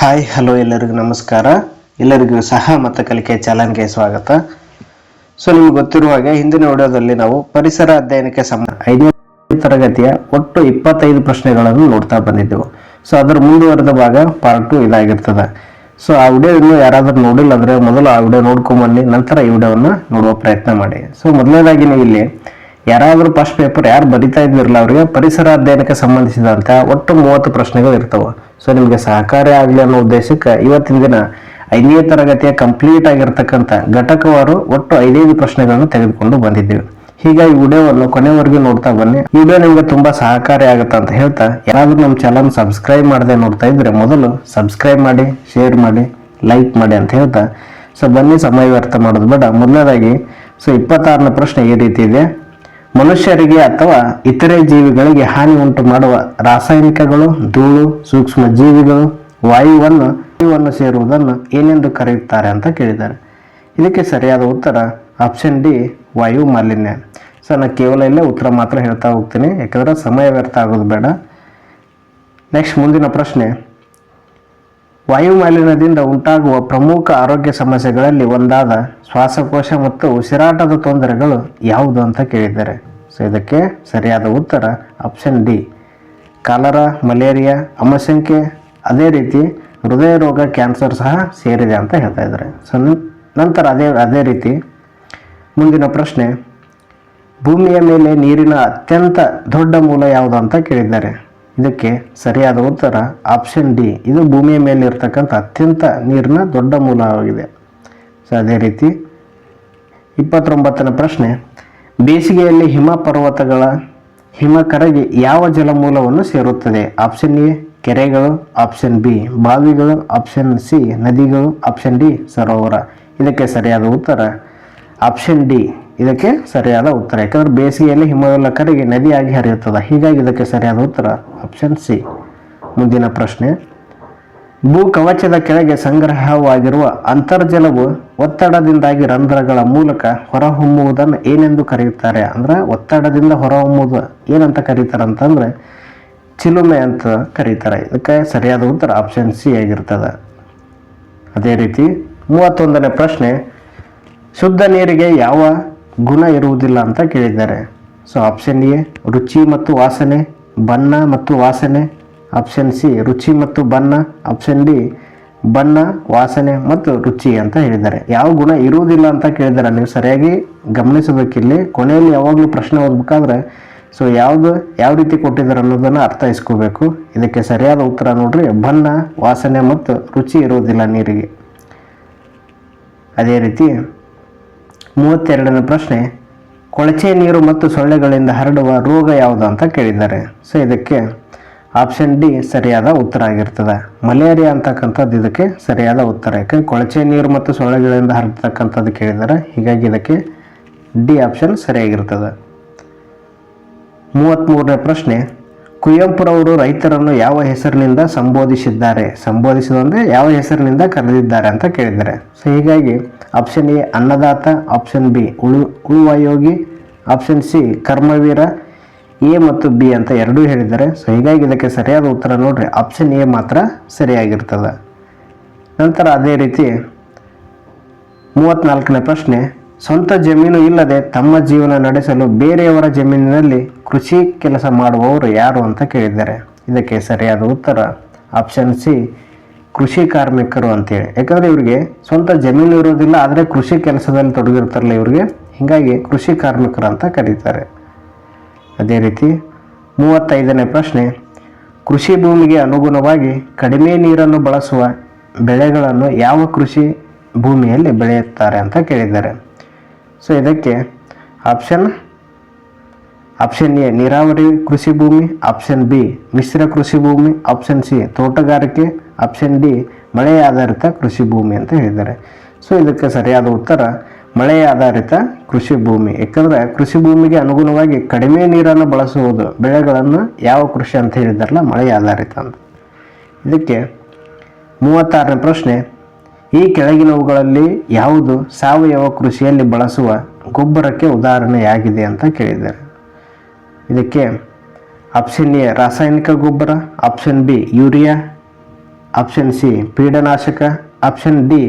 Hi hello ಎಲ್ಲರಿಗೂ ನಮಸ್ಕಾರ. ಎಲ್ಲರಿಗೂ ಸಹ ಮತ್ತು ಕಲಿಕೆ ಚಾಲನ್ಗೆ ಸ್ವಾಗತ. ಸೊ ನಿಮ್ಗೆ ಗೊತ್ತಿರುವ ಹಾಗೆ ಹಿಂದಿನ ವಿಡಿಯೋದಲ್ಲಿ ನಾವು ಪರಿಸರ ಅಧ್ಯಯನಕ್ಕೆ ಸಂಬಂಧ ಐದನೇ ತರಗತಿಯ ಒಟ್ಟು ಇಪ್ಪತ್ತೈದು ಪ್ರಶ್ನೆಗಳನ್ನು ನೋಡ್ತಾ ಬಂದಿದ್ದೆವು. ಸೊ ಅದರ ಮುಂದುವರೆದ ಭಾಗ ಪಾರ್ಟ್ ಟು ಇದಾಗಿರ್ತದೆ. ಸೊ ಆ ವಿಡಿಯೋ ಇನ್ನೂ ಯಾರಾದರೂ ನೋಡಿಲ್ಲ ಅಂದ್ರೆ ಮೊದಲು ಆ ವಿಡಿಯೋ ನೋಡ್ಕೊಂಬನ್ನಿ, ನಂತರ ಈ ವಿಡಿಯೋವನ್ನು ನೋಡುವ ಪ್ರಯತ್ನ ಮಾಡಿ. ಸೊ ಮೊದಲನೇದಾಗಿ ನೀವು ಇಲ್ಲಿ ಯಾರಾದರೂ ಫಸ್ಟ್ ಪೇಪರ್ ಯಾರು ಬರಿತಾ ಇದ್ದಿರಲ್ಲ ಅವರಿಗೆ ಪರಿಸರ ಅಧ್ಯಯನಕ್ಕೆ ಸಂಬಂಧಿಸಿದಂಥ ಒಟ್ಟು ಮೂವತ್ತು ಪ್ರಶ್ನೆಗಳು ಇರ್ತವೆ. ಸೊ ನಿಮಗೆ ಸಹಕಾರಿ ಆಗಲಿ ಅನ್ನೋ ಉದ್ದೇಶಕ್ಕೆ ಇವತ್ತಿನ ದಿನ ಐದನೇ ತರಗತಿಯ ಕಂಪ್ಲೀಟ್ ಆಗಿರ್ತಕ್ಕಂಥ ಘಟಕವಾರು ಒಟ್ಟು ಐದೈದು ಪ್ರಶ್ನೆಗಳನ್ನು ತೆಗೆದುಕೊಂಡು ಬಂದಿದ್ದೀವಿ. ಹೀಗಾಗಿ ವಿಡಿಯೋವನ್ನು ಕೊನೆವರೆಗೂ ನೋಡ್ತಾ ಬನ್ನಿ. ವಿಡಿಯೋ ನಿಮಗೆ ತುಂಬಾ ಸಹಕಾರಿ ಆಗುತ್ತೆ ಅಂತ ಹೇಳ್ತಾ, ಯಾರಾದರೂ ನಮ್ಮ ಚಾನಲ್ ಸಬ್ಸ್ಕ್ರೈಬ್ ಮಾಡದೆ ನೋಡ್ತಾ ಇದ್ರೆ ಮೊದಲು ಸಬ್ಸ್ಕ್ರೈಬ್ ಮಾಡಿ ಶೇರ್ ಮಾಡಿ ಲೈಕ್ ಮಾಡಿ ಅಂತ ಹೇಳ್ತಾ. ಸೊ ಬನ್ನಿ, ಸಮಯ ವ್ಯರ್ಥ ಮಾಡೋದು ಬೇಡ. ಮೊದಲನೇದಾಗಿ ಸೊ ಇಪ್ಪತ್ತಾರನೇ ಪ್ರಶ್ನೆ ಈ ರೀತಿ ಇದೆ. ಮನುಷ್ಯರಿಗೆ ಅಥವಾ ಇತರೆ ಜೀವಿಗಳಿಗೆ ಹಾನಿ ಉಂಟು ಮಾಡುವ ರಾಸಾಯನಿಕಗಳು, ಧೂಳು, ಸೂಕ್ಷ್ಮ ಜೀವಿಗಳು, ವಾಯುವನ್ನು ವಾಯುವನ್ನು ಸೇರುವುದನ್ನು ಏನೆಂದು ಕರೆಯುತ್ತಾರೆ ಅಂತ ಕೇಳಿದ್ದಾರೆ. ಇದಕ್ಕೆ ಸರಿಯಾದ ಉತ್ತರ ಆಪ್ಷನ್ ಡಿ ವಾಯು ಮಾಲಿನ್ಯ. ಸೊ ನಾನು ಕೇವಲ ಇಲ್ಲೇ ಉತ್ತರ ಮಾತ್ರ ಹೇಳ್ತಾ ಹೋಗ್ತೀನಿ. ಯಾಕಂದರೆ ಸಮಯ ವ್ಯರ್ಥ ಆಗೋದು ಬೇಡ. ನೆಕ್ಸ್ಟ್ ಮುಂದಿನ ಪ್ರಶ್ನೆ. ವಾಯು ಮಾಲಿನ್ಯದಿಂದ ಉಂಟಾಗುವ ಪ್ರಮುಖ ಆರೋಗ್ಯ ಸಮಸ್ಯೆಗಳಲ್ಲಿ ಒಂದಾದ ಶ್ವಾಸಕೋಶ ಮತ್ತು ಉಸಿರಾಟದ ತೊಂದರೆಗಳು ಯಾವುದು ಅಂತ ಕೇಳಿದ್ದಾರೆ. ಸೊ ಇದಕ್ಕೆ ಸರಿಯಾದ ಉತ್ತರ ಆಪ್ಷನ್ ಡಿ ಕಾಲರ, ಮಲೇರಿಯಾ ಅಮಸಂಖ್ಯೆ ಅದೇ ರೀತಿ ಹೃದಯ ರೋಗ ಕ್ಯಾನ್ಸರ್ ಸಹ ಸೇರಿದೆ ಅಂತ ಹೇಳ್ತಾ ಇದ್ದಾರೆ. ಸೊ ನಂತರ ಅದೇ ಅದೇ ರೀತಿ ಮುಂದಿನ ಪ್ರಶ್ನೆ. ಭೂಮಿಯ ಮೇಲೆ ನೀರಿನ ಅತ್ಯಂತ ದೊಡ್ಡ ಮೂಲ ಯಾವುದು ಅಂತ ಕೇಳಿದ್ದಾರೆ. ಇದಕ್ಕೆ ಸರಿಯಾದ ಉತ್ತರ ಆಪ್ಷನ್ ಡಿ ಇದು ಭೂಮಿಯ ಮೇಲೆ ಅತ್ಯಂತ ನೀರಿನ ದೊಡ್ಡ ಮೂಲವಾಗಿದೆ ಸೊ ಅದೇ ರೀತಿ ಇಪ್ಪತ್ತೊಂಬತ್ತನೇ ಪ್ರಶ್ನೆ, ಬೇಸಿಗೆಯಲ್ಲಿ ಹಿಮ ಪರ್ವತಗಳ ಹಿಮ ಕರಗಿ ಯಾವ ಜಲಮೂಲವನ್ನು ಸೇರುತ್ತದೆ? ಆಪ್ಷನ್ ಎ ಕೆರೆಗಳು. ಆಪ್ಷನ್ ಬಿ ಬಾವಿಗಳು. ಆಪ್ಷನ್ ಸಿ ನದಿಗಳು. ಆಪ್ಷನ್ ಡಿ ಸರೋವರ. ಇದಕ್ಕೆ ಸರಿಯಾದ ಉತ್ತರ ಆಪ್ಷನ್ ಡಿ ಇದಕ್ಕೆ ಸರಿಯಾದ ಉತ್ತರ. ಯಾಕಂದ್ರೆ ಬೇಸಿಗೆಯಲ್ಲಿ ಹಿಮವೆಲ್ಲ ಕರಗಿ ನದಿಯಾಗಿ ಹರಿಯುತ್ತದೆ. ಹೀಗಾಗಿ ಇದಕ್ಕೆ ಸರಿಯಾದ ಉತ್ತರ ಆಪ್ಷನ್ ಸಿ ಮುಂದಿನ ಪ್ರಶ್ನೆ. ಭೂ ಕವಚದ ಕೆಳಗೆ ಸಂಗ್ರಹವಾಗಿರುವ ಅಂತರ್ಜಲವು ಒತ್ತಡದಿಂದಾಗಿ ರಂಧ್ರಗಳ ಮೂಲಕ ಹೊರಹೊಮ್ಮುವುದನ್ನು ಏನೆಂದು ಕರೆಯುತ್ತಾರೆ? ಅಂದ್ರೆ ಒತ್ತಡದಿಂದ ಹೊರಹೊಮ್ಮುವುದು ಏನಂತ ಕರೀತಾರೆ ಅಂತಂದ್ರೆ ಚಿಲುಮೆ ಅಂತ ಕರೀತಾರೆ. ಇದಕ್ಕೆ ಸರಿಯಾದ ಉತ್ತರ ಆಪ್ಷನ್ ಸಿ ಆಗಿರ್ತದೆ. ಅದೇ ರೀತಿ ಮೂವತ್ತೊಂದನೇ ಪ್ರಶ್ನೆ. ಶುದ್ಧ ನೀರಿಗೆ ಯಾವ ಗುಣ ಇರುವುದಿಲ್ಲ ಅಂತ ಕೇಳಿದ್ದಾರೆ. ಸೊ ಆಪ್ಷನ್ ಎ ರುಚಿ ಮತ್ತು ವಾಸನೆ, ಬಣ್ಣ ಮತ್ತು ವಾಸನೆ. ಆಪ್ಷನ್ ಸಿ ರುಚಿ ಮತ್ತು ಬಣ್ಣ. ಆಪ್ಷನ್ ಡಿ ಬಣ್ಣ, ವಾಸನೆ ಮತ್ತು ರುಚಿ ಅಂತ ಹೇಳಿದ್ದಾರೆ. ಯಾವ ಗುಣ ಇರುವುದಿಲ್ಲ ಅಂತ ಕೇಳಿದ್ದಾರೆ. ನೀವು ಸರಿಯಾಗಿ ಗಮನಿಸಬೇಕಿಲ್ಲಿ ಕೊನೆಯಲ್ಲಿ ಯಾವಾಗಲೂ ಪ್ರಶ್ನೆ ಓದಬೇಕಾದ್ರೆ ಸೊ ಯಾವುದು, ಯಾವ ರೀತಿ ಕೊಟ್ಟಿದ್ದಾರೆ ಅನ್ನೋದನ್ನು ಅರ್ಥೈಸ್ಕೋಬೇಕು ಇದಕ್ಕೆ ಸರಿಯಾದ ಉತ್ತರ ನೋಡ್ರಿ. ಬಣ್ಣ, ವಾಸನೆ ಮತ್ತು ರುಚಿ ಇರುವುದಿಲ್ಲ ನೀರಿಗೆ. ಅದೇ ರೀತಿ ಮೂವತ್ತೆರಡನೇ ಪ್ರಶ್ನೆ, ಕೊಳಚೆ ನೀರು ಮತ್ತು ಸೊಳ್ಳೆಗಳಿಂದ ಹರಡುವ ರೋಗ ಯಾವುದು ಅಂತ ಕೇಳಿದ್ದಾರೆ. ಸೊ ಇದಕ್ಕೆ ಆಪ್ಷನ್ ಡಿ ಸರಿಯಾದ ಉತ್ತರ ಆಗಿರ್ತದೆ. ಮಲೇರಿಯಾ ಅಂತಕ್ಕಂಥದ್ದು ಇದಕ್ಕೆ ಸರಿಯಾದ ಉತ್ತರ. ಯಾಕೆ? ಕೊಳಚೆ ನೀರು ಮತ್ತು ಸೊಳ್ಳೆಗಳಿಂದ ಹರಡ್ತಕ್ಕಂಥದ್ದು ಕೇಳಿದ್ದಾರೆ. ಹೀಗಾಗಿ ಇದಕ್ಕೆ ಡಿ ಆಪ್ಷನ್ ಸರಿಯಾಗಿರ್ತದೆ. ಮೂವತ್ತ್ಮೂರನೇ ಪ್ರಶ್ನೆ ಕುವೆಂಪುರವರು ರೈತರನ್ನು ಯಾವ ಹೆಸರಿನಿಂದ ಸಂಬೋಧಿಸಿದ್ದಾರೆ? ಸಂಬೋಧಿಸಿದಂದರೆ ಯಾವ ಹೆಸರಿನಿಂದ ಕರೆದಿದ್ದಾರೆ ಅಂತ ಕೇಳಿದ್ದಾರೆ. ಸೊ ಹೀಗಾಗಿ ಆಪ್ಷನ್ ಎ ಅನ್ನದಾತ ಆಪ್ಷನ್ ಬಿ ಉಳು, ಉಳುವ ಯೋಗಿ ಆಪ್ಷನ್ ಸಿ ಕರ್ಮವೀರ ಎ ಮತ್ತು ಬಿ ಅಂತ ಎರಡೂ ಹೇಳಿದ್ದಾರೆ. ಸೊ ಹೀಗಾಗಿ ಇದಕ್ಕೆ ಸರಿಯಾದ ಉತ್ತರ ನೋಡ್ರಿ ಆಪ್ಷನ್ ಎ ಮಾತ್ರ ಸರಿಯಾಗಿರ್ತದೆ. ನಂತರ ಅದೇ ರೀತಿ ಮೂವತ್ತ್ನಾಲ್ಕನೇ ಪ್ರಶ್ನೆ, ಸ್ವಂತ ಜಮೀನು ಇಲ್ಲದೆ ತಮ್ಮ ಜೀವನ ನಡೆಸಲು ಬೇರೆಯವರ ಜಮೀನಿನಲ್ಲಿ ಕೃಷಿ ಕೆಲಸ ಮಾಡುವವರು ಯಾರು ಅಂತ ಕೇಳಿದ್ದಾರೆ. ಇದಕ್ಕೆ ಸರಿಯಾದ ಉತ್ತರ ಆಪ್ಷನ್ ಸಿ ಕೃಷಿ ಕಾರ್ಮಿಕರು ಅಂತೇಳಿ. ಯಾಕಂದರೆ ಇವರಿಗೆ ಸ್ವಂತ ಜಮೀನು ಇರೋದಿಲ್ಲ ಆದರೆ ಕೃಷಿ ಕೆಲಸದಲ್ಲಿ ತೊಡಗಿರ್ತಾರಲ್ಲ ಇವರಿಗೆ. ಹೀಗಾಗಿ ಕೃಷಿ ಕಾರ್ಮಿಕರು ಅಂತ ಕರೀತಾರೆ. ಅದೇ ರೀತಿ ಮೂವತ್ತೈದನೇ ಪ್ರಶ್ನೆ, ಕೃಷಿ ಭೂಮಿಗೆ ಅನುಗುಣವಾಗಿ ಕಡಿಮೆ ನೀರನ್ನು ಬಳಸುವ ಬೆಳೆಗಳನ್ನು ಯಾವ ಕೃಷಿ ಭೂಮಿಯಲ್ಲಿ ಬೆಳೆಯುತ್ತಾರೆ ಅಂತ ಕೇಳಿದ್ದಾರೆ. ಸೊ ಇದಕ್ಕೆ ಆಪ್ಷನ್ ಆಪ್ಷನ್ ಎ ನೀರಾವರಿ ಕೃಷಿ ಭೂಮಿ. ಆಪ್ಷನ್ ಬಿ ಮಿಶ್ರ ಕೃಷಿ ಭೂಮಿ. ಆಪ್ಷನ್ ಸಿ ತೋಟಗಾರಿಕೆ. ಆಪ್ಷನ್ ಡಿ ಮಳೆ ಆಧಾರಿತ ಕೃಷಿ ಭೂಮಿ ಅಂತ ಹೇಳಿದ್ದಾರೆ. ಸೊ ಇದಕ್ಕೆ ಸರಿಯಾದ ಉತ್ತರ, ಮಳೆ ಆಧಾರಿತ ಕೃಷಿ ಭೂಮಿ. ಯಾಕಂದರೆ ಕೃಷಿ ಭೂಮಿಗೆ ಅನುಗುಣವಾಗಿ ಕಡಿಮೆ ನೀರನ್ನು ಬಳಸುವುದು, ಬೆಳೆಗಳನ್ನು ಯಾವ ಕೃಷಿ ಅಂತ ಹೇಳಿದಾರಲ್ಲ, ಮಳೆ ಆಧಾರಿತ ಅಂತ. ಇದಕ್ಕೆ ಮೂವತ್ತಾರನೇ ಪ್ರಶ್ನೆ, ಈ ಕೆಳಗಿನವುಗಳಲ್ಲಿ ಯಾವುದು ಸಾವಯವ ಕೃಷಿಯಲ್ಲಿ ಬಳಸುವ ಗೊಬ್ಬರಕ್ಕೆ ಉದಾಹರಣೆಯಾಗಿದೆ ಅಂತ ಕೇಳಿದ್ದಾರೆ. ಇದಕ್ಕೆ ಆಪ್ಷನ್ ಎ ರಾಸಾಯನಿಕ ಗೊಬ್ಬರ option B urea option C ಪೀಡನಾಶಕ option D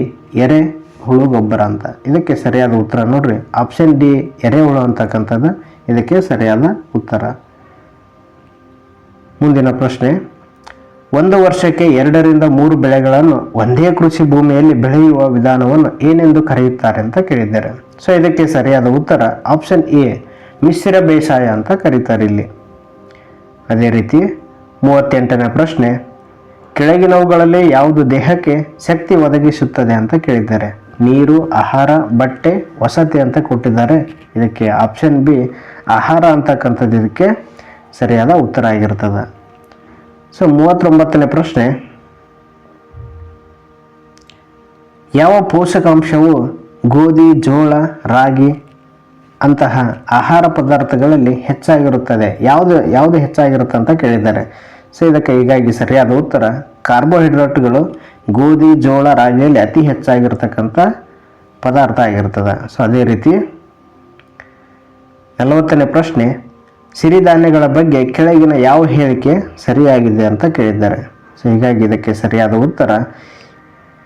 ಎರೆ ಹುಳು ಗೊಬ್ಬರ ಅಂತ. ಇದಕ್ಕೆ ಸರಿಯಾದ ಉತ್ತರ ನೋಡ್ರಿ. ಆಪ್ಷನ್ ಡಿ ಎರೆಹುಳು ಅಂತಕ್ಕಂಥದ್ದು ಇದಕ್ಕೆ ಸರಿಯಾದ ಉತ್ತರ. ಮುಂದಿನ ಪ್ರಶ್ನೆ, ಒಂದು ವರ್ಷಕ್ಕೆ ಎರಡರಿಂದ ಮೂರು ಬೆಳೆಗಳನ್ನು ಒಂದೇ ಕೃಷಿ ಭೂಮಿಯಲ್ಲಿ ಬೆಳೆಯುವ ವಿಧಾನವನ್ನು ಏನೆಂದು ಕರೆಯುತ್ತಾರೆ ಅಂತ ಕೇಳಿದ್ದಾರೆ. ಸೊ ಇದಕ್ಕೆ ಸರಿಯಾದ ಉತ್ತರ ಆಪ್ಷನ್ ಎ ಮಿಶ್ರ ಬೇಸಾಯ ಅಂತ ಕರೀತಾರೆ ಇಲ್ಲಿ. ಅದೇ ರೀತಿ ಮೂವತ್ತೆಂಟನೇ ಪ್ರಶ್ನೆ, ಕೆಳಗಿನವುಗಳಲ್ಲಿ ಯಾವುದು ದೇಹಕ್ಕೆ ಶಕ್ತಿ ಒದಗಿಸುತ್ತದೆ ಅಂತ ಕೇಳಿದ್ದಾರೆ. ನೀರು, ಆಹಾರ, ಬಟ್ಟೆ, ವಸತಿ ಅಂತ ಕೊಟ್ಟಿದ್ದಾರೆ. ಇದಕ್ಕೆ ಆಪ್ಷನ್ ಬಿ ಆಹಾರ ಅಂತಕ್ಕಂಥದ್ದು ಇದಕ್ಕೆ ಸರಿಯಾದ ಉತ್ತರ ಆಗಿರ್ತದೆ. ಸೊ ಮೂವತ್ತೊಂಬತ್ತನೇ ಪ್ರಶ್ನೆ, ಯಾವ ಪೋಷಕಾಂಶವು ಗೋಧಿ, ಜೋಳ, ರಾಗಿ ಅಂತಹ ಆಹಾರ ಪದಾರ್ಥಗಳಲ್ಲಿ ಹೆಚ್ಚಾಗಿರುತ್ತದೆ. ಯಾವುದು ಯಾವುದು ಹೆಚ್ಚಾಗಿರುತ್ತೆ ಅಂತ ಕೇಳಿದ್ದಾರೆ. ಸೊ ಇದಕ್ಕೆ ಹೀಗಾಗಿ ಸರಿಯಾದ ಉತ್ತರ, ಕಾರ್ಬೋಹೈಡ್ರೇಟ್ಗಳು ಗೋಧಿ, ಜೋಳ, ರಾಗಿಯಲ್ಲಿ ಅತಿ ಹೆಚ್ಚಾಗಿರ್ತಕ್ಕಂಥ ಪದಾರ್ಥ ಆಗಿರ್ತದೆ. ಸೊ ಅದೇ ರೀತಿ ನಲವತ್ತನೇ ಪ್ರಶ್ನೆ, ಸಿರಿಧಾನ್ಯಗಳ ಬಗ್ಗೆ ಕೆಳಗಿನ ಯಾವ ಹೇಳಿಕೆ ಸರಿಯಾಗಿದೆ ಅಂತ ಕೇಳಿದ್ದಾರೆ. ಸೊ ಹೀಗಾಗಿ ಇದಕ್ಕೆ ಸರಿಯಾದ ಉತ್ತರ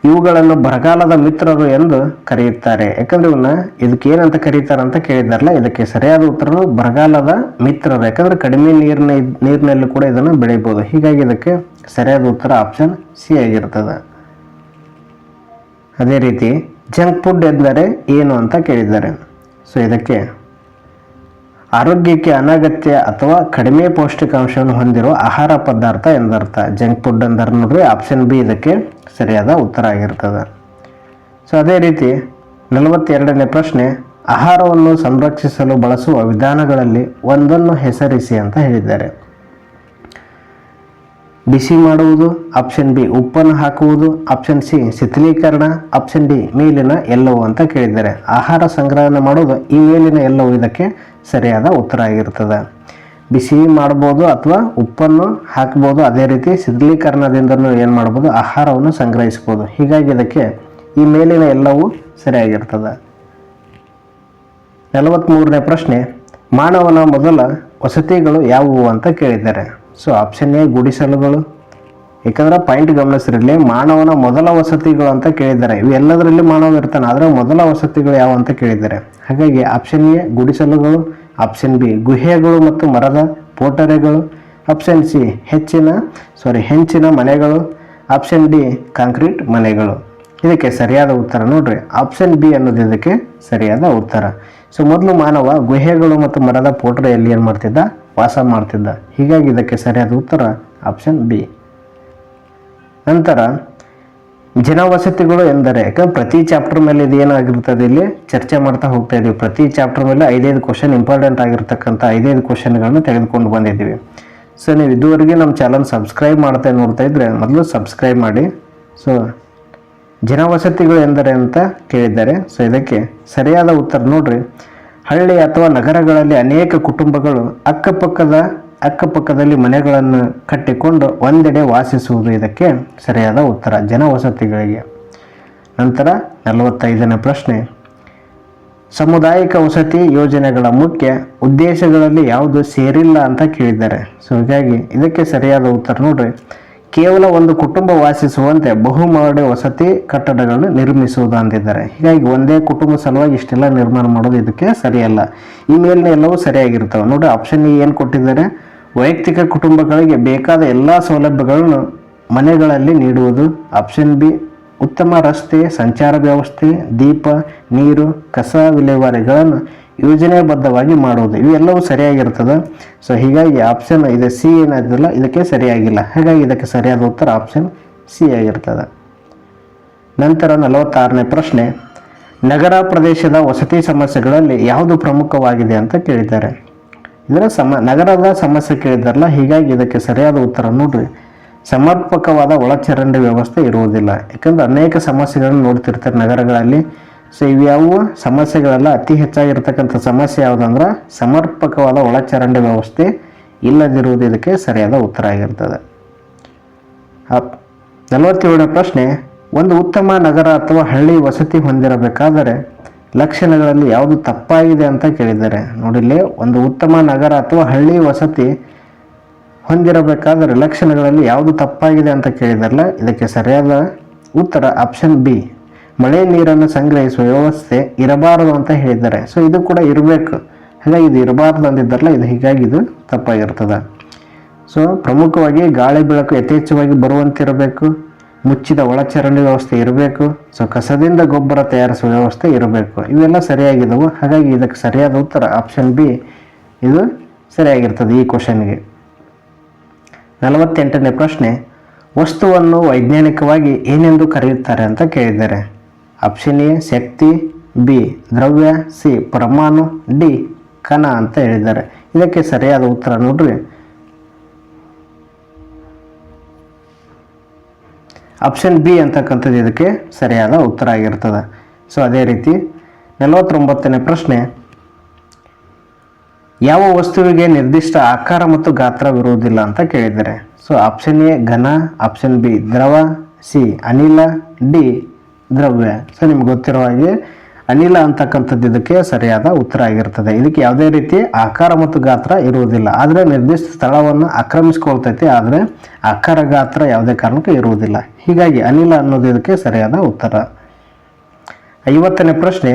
ಇವುಗಳನ್ನು ಬರಗಾಲದ ಮಿತ್ರರು ಎಂದು ಕರೆಯುತ್ತಾರೆ. ಯಾಕಂದ್ರೆ ಇವನ್ನ ಇದಕ್ಕೆ ಏನಂತ ಕರೀತಾರೆ ಅಂತ ಕೇಳಿದಾರಲ್ಲ ಇದಕ್ಕೆ ಸರಿಯಾದ ಉತ್ತರ ಬರಗಾಲದ ಮಿತ್ರರು. ಯಾಕಂದ್ರೆ ಕಡಿಮೆ ನೀರಿನ ನೀರಿನಲ್ಲಿ ಕೂಡ ಇದನ್ನು ಬೆಳೆಯಬಹುದು ಹೀಗಾಗಿ ಇದಕ್ಕೆ ಸರಿಯಾದ ಉತ್ತರ ಆಪ್ಷನ್ ಸಿ ಆಗಿರ್ತದೆ. ಅದೇ ರೀತಿ ಜಂಕ್ ಫುಡ್ ಎಂದರೆ ಏನು ಅಂತ ಕೇಳಿದ್ದಾರೆ. ಸೊ ಇದಕ್ಕೆ ಆರೋಗ್ಯಕ್ಕೆ ಅನಗತ್ಯ ಅಥವಾ ಕಡಿಮೆ ಪೌಷ್ಟಿಕಾಂಶವನ್ನು ಹೊಂದಿರುವ ಆಹಾರ ಪದಾರ್ಥ ಎಂದರ್ಥ. ಜಂಕ್ ಫುಡ್ ಅಂದರೆ ನೋಡ್ರಿ ಆಪ್ಷನ್ ಬಿ ಇದಕ್ಕೆ ಸರಿಯಾದ ಉತ್ತರ ಆಗಿರ್ತದೆ. ಸೊ ಅದೇ ರೀತಿ ನಲವತ್ತೆರಡನೇ ಪ್ರಶ್ನೆ, ಆಹಾರವನ್ನು ಸಂರಕ್ಷಿಸಲು ಬಳಸುವ ವಿಧಾನಗಳಲ್ಲಿ ಒಂದನ್ನು ಹೆಸರಿಸಿ ಅಂತ ಹೇಳಿದ್ದಾರೆ. ಬಿಸಿ ಮಾಡುವುದು ಆಪ್ಷನ್ ಬಿ ಉಪ್ಪನ್ನು ಹಾಕುವುದು ಆಪ್ಷನ್ ಸಿ ಶಿಥಿಲೀಕರಣ ಆಪ್ಷನ್ ಡಿ ಮೇಲಿನ ಎಲ್ಲವೂ ಅಂತ ಕೇಳಿದ್ದಾರೆ. ಆಹಾರ ಸಂಗ್ರಹಣೆ ಮಾಡೋದು ಈ ಮೇಲಿನ ಎಲ್ಲವೂ ಇದಕ್ಕೆ ಸರಿಯಾದ ಉತ್ತರ ಆಗಿರ್ತದೆ. ಬಿಸಿ ಮಾಡ್ಬೋದು ಅಥವಾ ಉಪ್ಪನ್ನು ಹಾಕ್ಬೋದು, ಅದೇ ರೀತಿ ಶಿಥಿಲೀಕರಣದಿಂದನೂ ಏನು ಮಾಡ್ಬೋದು, ಆಹಾರವನ್ನು ಸಂಗ್ರಹಿಸ್ಬೋದು. ಹೀಗಾಗಿ ಇದಕ್ಕೆ ಈ ಮೇಲಿನ ಎಲ್ಲವೂ ಸರಿಯಾಗಿರ್ತದೆ. ನಲವತ್ತ್ಮೂರನೇ ಪ್ರಶ್ನೆ, ಮಾನವನ ಮೊದಲ ವಸತಿಗಳು ಯಾವುವು ಅಂತ ಕೇಳಿದ್ದಾರೆ. ಸೊ ಆಪ್ಷನ್ ಎ ಗುಡಿಸಲುಗಳು ಯಾಕಂದ್ರೆ ಪಾಯಿಂಟ್ ಗಮನಿಸಿರಲಿ ಮಾನವನ ಮೊದಲ ವಸತಿಗಳು ಅಂತ ಕೇಳಿದ್ದಾರೆ. ಇವೆಲ್ಲದರಲ್ಲಿ ಮಾನವ ಇರ್ತಾನೆ, ಆದರೆ ಮೊದಲ ವಸತಿಗಳು ಯಾವ ಅಂತ ಕೇಳಿದ್ದಾರೆ. ಹಾಗಾಗಿ ಆಪ್ಷನ್ ಎ ಗುಡಿಸಲುಗಳು ಆಪ್ಷನ್ ಬಿ ಗುಹೆಗಳು ಮತ್ತು ಮರದ ಪೋಟರೆಗಳು. ಆಪ್ಷನ್ ಸಿ ಹೆಚ್ಚಿನ ಸಾರಿ ಹೆಂಚಿನ ಮನೆಗಳು. ಆಪ್ಷನ್ ಡಿ ಕಾಂಕ್ರೀಟ್ ಮನೆಗಳು. ಇದಕ್ಕೆ ಸರಿಯಾದ ಉತ್ತರ ನೋಡ್ರಿ ಆಪ್ಷನ್ ಬಿ ಅನ್ನೋದು ಇದಕ್ಕೆ ಸರಿಯಾದ ಉತ್ತರ. ಸೊ ಮೊದಲು ಮಾನವ ಗುಹೆಗಳು ಮತ್ತು ಮರದ ಪೋಟ್ರೆಯಲ್ಲಿ ಏನು ಮಾಡ್ತಿದ್ದ? ವಾಸ ಮಾಡ್ತಿದ್ದ. ಹೀಗಾಗಿ ಇದಕ್ಕೆ ಸರಿಯಾದ ಉತ್ತರ ಆಪ್ಷನ್ ಬಿ ನಂತರ, ಜನವಸತಿಗಳು ಎಂದರೆ, ಯಾಕಂದ್ರೆ ಪ್ರತಿ ಚಾಪ್ಟರ್ ಮೇಲೆ ಇದು ಏನಾಗಿರ್ತದೆ ಇಲ್ಲಿ? ಚರ್ಚೆ ಮಾಡ್ತಾ ಹೋಗ್ತಾ ಇದ್ದೀವಿ ಪ್ರತಿ ಚಾಪ್ಟರ್ ಮೇಲೆ ಐದೈದು ಕ್ವಶನ್ ಇಂಪಾರ್ಟೆಂಟ್ ಆಗಿರ್ತಕ್ಕಂಥ ಐದೈದು ಕ್ವಶನ್ಗಳನ್ನು ತೆಗೆದುಕೊಂಡು ಬಂದಿದ್ದೀವಿ. ಸೊ ನೀವು ಇದುವರೆಗೆ ನಮ್ಮ ಚಾನಲ್ ಸಬ್ಸ್ಕ್ರೈಬ್ ಮಾಡ್ತಾ ನೋಡ್ತಾ ಇದ್ರೆ ಮೊದಲು ಸಬ್ಸ್ಕ್ರೈಬ್ ಮಾಡಿ. ಸೊ ಜನವಸತಿಗಳು ಎಂದರೆ ಅಂತ ಕೇಳಿದ್ದಾರೆ. ಸೊ ಇದಕ್ಕೆ ಸರಿಯಾದ ಉತ್ತರ ನೋಡ್ರಿ. ಹಳ್ಳಿ ಅಥವಾ ನಗರಗಳಲ್ಲಿ ಅನೇಕ ಕುಟುಂಬಗಳು ಅಕ್ಕಪಕ್ಕದ, ಅಕ್ಕಪಕ್ಕದಲ್ಲಿ ಮನೆಗಳನ್ನು ಕಟ್ಟಿಕೊಂಡು ಒಂದೆಡೆ ವಾಸಿಸುವುದು ಇದಕ್ಕೆ ಸರಿಯಾದ ಉತ್ತರ. ಜನವಸತಿಗಳಿಗೆ. ನಂತರ ನಲವತ್ತೈದನೇ ಪ್ರಶ್ನೆ. ಸಮುದಾಯಿಕ ವಸತಿ ಯೋಜನೆಗಳ ಮುಖ್ಯ ಉದ್ದೇಶಗಳಲ್ಲಿ ಯಾವುದು ಸೇರಿಲ್ಲ ಅಂತ ಕೇಳಿದ್ದಾರೆ. ಸೊ ಹೀಗಾಗಿ ಇದಕ್ಕೆ ಸರಿಯಾದ ಉತ್ತರ ನೋಡ್ರಿ. ಕೇವಲ ಒಂದು ಕುಟುಂಬ ವಾಸಿಸುವಂತೆ ಬಹುಮಹಡಿ ವಸತಿ ಕಟ್ಟಡಗಳನ್ನು ನಿರ್ಮಿಸುವುದು ಅಂದಿದ್ದಾರೆ ಹೀಗಾಗಿ ಒಂದೇ ಕುಟುಂಬ ಸಲುವಾಗಿ ಇಷ್ಟೆಲ್ಲ ನಿರ್ಮಾಣ ಮಾಡೋದು ಇದಕ್ಕೆ ಸರಿಯಲ್ಲ. ಈ ಮೇಲಿನ ಎಲ್ಲವೂ ಸರಿಯಾಗಿರ್ತವೆ ನೋಡಿ ಆಪ್ಷನ್ ಏನು ಕೊಟ್ಟಿದ್ದಾರೆ? ವೈಯಕ್ತಿಕ ಕುಟುಂಬಗಳಿಗೆ ಬೇಕಾದ ಎಲ್ಲ ಸೌಲಭ್ಯಗಳನ್ನು ಮನೆಗಳಲ್ಲಿ ನೀಡುವುದು. ಆಪ್ಷನ್ ಬಿ, ಉತ್ತಮ ರಸ್ತೆ, ಸಂಚಾರ ವ್ಯವಸ್ಥೆ, ದೀಪ, ನೀರು, ಕಸ ವಿಲೇವಾರಿಗಳನ್ನು ಯೋಜನೆಬದ್ಧವಾಗಿ ಮಾಡುವುದು. ಇವೆಲ್ಲವೂ ಸರಿಯಾಗಿರ್ತದೆ? ಸೊ ಹೀಗಾಗಿ ಆಪ್ಷನ್ ಇದೆ ಸಿ ಏನಾದಿಲ್ಲ ಇದಕ್ಕೆ ಸರಿಯಾಗಿಲ್ಲ. ಹಾಗಾಗಿ ಇದಕ್ಕೆ ಸರಿಯಾದ ಉತ್ತರ ಆಪ್ಷನ್ ಸಿ ಆಗಿರ್ತದೆ. ನಂತರ ನಲವತ್ತಾರನೇ ಪ್ರಶ್ನೆ, ನಗರ ಪ್ರದೇಶದ ವಸತಿ ಸಮಸ್ಯೆಗಳಲ್ಲಿ ಯಾವುದು ಪ್ರಮುಖವಾಗಿದೆ ಅಂತ ಕೇಳಿದ್ದಾರೆ. ಇದರ ಸಮ, ನಗರದ ಸಮಸ್ಯೆ ಕೇಳಿದಾರಲ್ಲ ಹೀಗಾಗಿ ಇದಕ್ಕೆ ಸರಿಯಾದ ಉತ್ತರ ನೋಡ್ರಿ. ಸಮರ್ಪಕವಾದ ಒಳಚರಂಡಿ ವ್ಯವಸ್ಥೆ ಇರುವುದಿಲ್ಲ. ಯಾಕಂದರೆ ಅನೇಕ ಸಮಸ್ಯೆಗಳನ್ನು ನೋಡ್ತಿರ್ತಾರೆ ನಗರಗಳಲ್ಲಿ. ಸೊ ಇವ್ಯಾವ ಸಮಸ್ಯೆಗಳೆಲ್ಲ ಅತಿ ಹೆಚ್ಚಾಗಿರ್ತಕ್ಕಂಥ ಸಮಸ್ಯೆ ಯಾವುದಂದ್ರೆ ಸಮರ್ಪಕವಾದ ಒಳಚರಂಡಿ ವ್ಯವಸ್ಥೆ ಇಲ್ಲದಿರುವುದು ಇದಕ್ಕೆ ಸರಿಯಾದ ಉತ್ತರ ಆಗಿರ್ತದೆ. ನಲವತ್ತೇಳನೇ ಪ್ರಶ್ನೆ, ಒಂದು ಉತ್ತಮ ನಗರ ಅಥವಾ ಹಳ್ಳಿ ವಸತಿ ಹೊಂದಿರಬೇಕಾದರೆ ಲಕ್ಷಣಗಳಲ್ಲಿ ಯಾವುದು ತಪ್ಪಾಗಿದೆ ಅಂತ ಕೇಳಿದ್ದಾರೆ. ನೋಡಿಲ್ಲಿ ಒಂದು ಉತ್ತಮ ನಗರ ಅಥವಾ ಹಳ್ಳಿ ವಸತಿ ಹೊಂದಿರಬೇಕಾದರೆ ಲಕ್ಷಣಗಳಲ್ಲಿ ಯಾವುದು ತಪ್ಪಾಗಿದೆ ಅಂತ ಕೇಳಿದಾರಲ್ಲ, ಇದಕ್ಕೆ ಸರಿಯಾದ ಉತ್ತರ ಆಪ್ಷನ್ ಬಿ. ಮಳೆ ನೀರನ್ನು ಸಂಗ್ರಹಿಸುವ ವ್ಯವಸ್ಥೆ ಇರಬಾರದು ಅಂತ ಹೇಳಿದ್ದಾರೆ. ಸೊ ಇದು ಕೂಡ ಇರಬೇಕು. ಹಾಗಾಗಿ ಇದು ಇರಬಾರ್ದು ಅಂದಿದ್ದಾರಲ್ಲ, ಇದು ಹೀಗಾಗಿ ಇದು ತಪ್ಪಾಗಿರ್ತದೆ. ಸೊ ಪ್ರಮುಖವಾಗಿ ಗಾಳಿ ಬೆಳಕು ಯಥೇಚ್ಛವಾಗಿ ಬರುವಂತಿರಬೇಕು. ಮುಚ್ಚಿದ ಒಳಚರಂಡಿ ವ್ಯವಸ್ಥೆ ಇರಬೇಕು. ಸೊ ಕಸದಿಂದ ಗೊಬ್ಬರ ತಯಾರಿಸುವ ವ್ಯವಸ್ಥೆ ಇರಬೇಕು. ಇವೆಲ್ಲ ಸರಿಯಾಗಿದ್ದವು. ಹಾಗಾಗಿ ಇದಕ್ಕೆ ಸರಿಯಾದ ಉತ್ತರ ಆಪ್ಷನ್ ಬಿ ಇದು ಸರಿಯಾಗಿರ್ತದೆ ಈ ಕ್ವಶನ್ಗೆ ನಲವತ್ತೆಂಟನೇ ಪ್ರಶ್ನೆ, ವಸ್ತುವನ್ನು ವೈಜ್ಞಾನಿಕವಾಗಿ ಏನೆಂದು ಕರೆಯುತ್ತಾರೆ ಅಂತ ಕೇಳಿದ್ದಾರೆ. ಆಪ್ಷನ್ ಎ ಶಕ್ತಿ ಬಿ ದ್ರವ್ಯ ಸಿ ಪರಮಾಣು ಡಿ ಕಣ ಅಂತ ಹೇಳಿದ್ದಾರೆ. ಇದಕ್ಕೆ ಸರಿಯಾದ ಉತ್ತರ ನೋಡ್ರಿ. ಆಪ್ಷನ್ ಬಿ ಅಂತಕ್ಕಂಥದ್ದು ಇದಕ್ಕೆ ಸರಿಯಾದ ಉತ್ತರ ಆಗಿರ್ತದೆ. ಸೊ ಅದೇ ರೀತಿ ನಲವತ್ತೊಂಬತ್ತನೇ ಪ್ರಶ್ನೆ. ಯಾವ ವಸ್ತುವಿಗೆ ನಿರ್ದಿಷ್ಟ ಆಕಾರ ಮತ್ತು ಗಾತ್ರವಿರುವುದಿಲ್ಲ ಅಂತ ಕೇಳಿದ್ದಾರೆ. ಸೊ ಆಪ್ಷನ್ ಎ ಘನ ಆಪ್ಷನ್ ಬಿ ದ್ರವ ಸಿ ಅನಿಲ ಡಿ ದ್ರವ್ಯ. ಸೊ ನಿಮ್ಗೆ ಗೊತ್ತಿರೋ ಹಾಗೆ ಅನಿಲ ಅಂತಕ್ಕಂಥದ್ದು ಇದಕ್ಕೆ ಸರಿಯಾದ ಉತ್ತರ ಆಗಿರ್ತದೆ. ಇದಕ್ಕೆ ಯಾವುದೇ ರೀತಿ ಆಕಾರ ಮತ್ತು ಗಾತ್ರ ಇರುವುದಿಲ್ಲ. ಆದರೆ ನಿರ್ದಿಷ್ಟ ಸ್ಥಳವನ್ನು ಆಕ್ರಮಿಸ್ಕೊಳ್ತೈತಿ, ಆದರೆ ಆಕಾರ ಗಾತ್ರ ಯಾವುದೇ ಕಾರಣಕ್ಕೂ ಇರುವುದಿಲ್ಲ. ಹೀಗಾಗಿ ಅನಿಲ ಅನ್ನೋದು ಇದಕ್ಕೆ ಸರಿಯಾದ ಉತ್ತರ. ಐವತ್ತನೇ ಪ್ರಶ್ನೆ,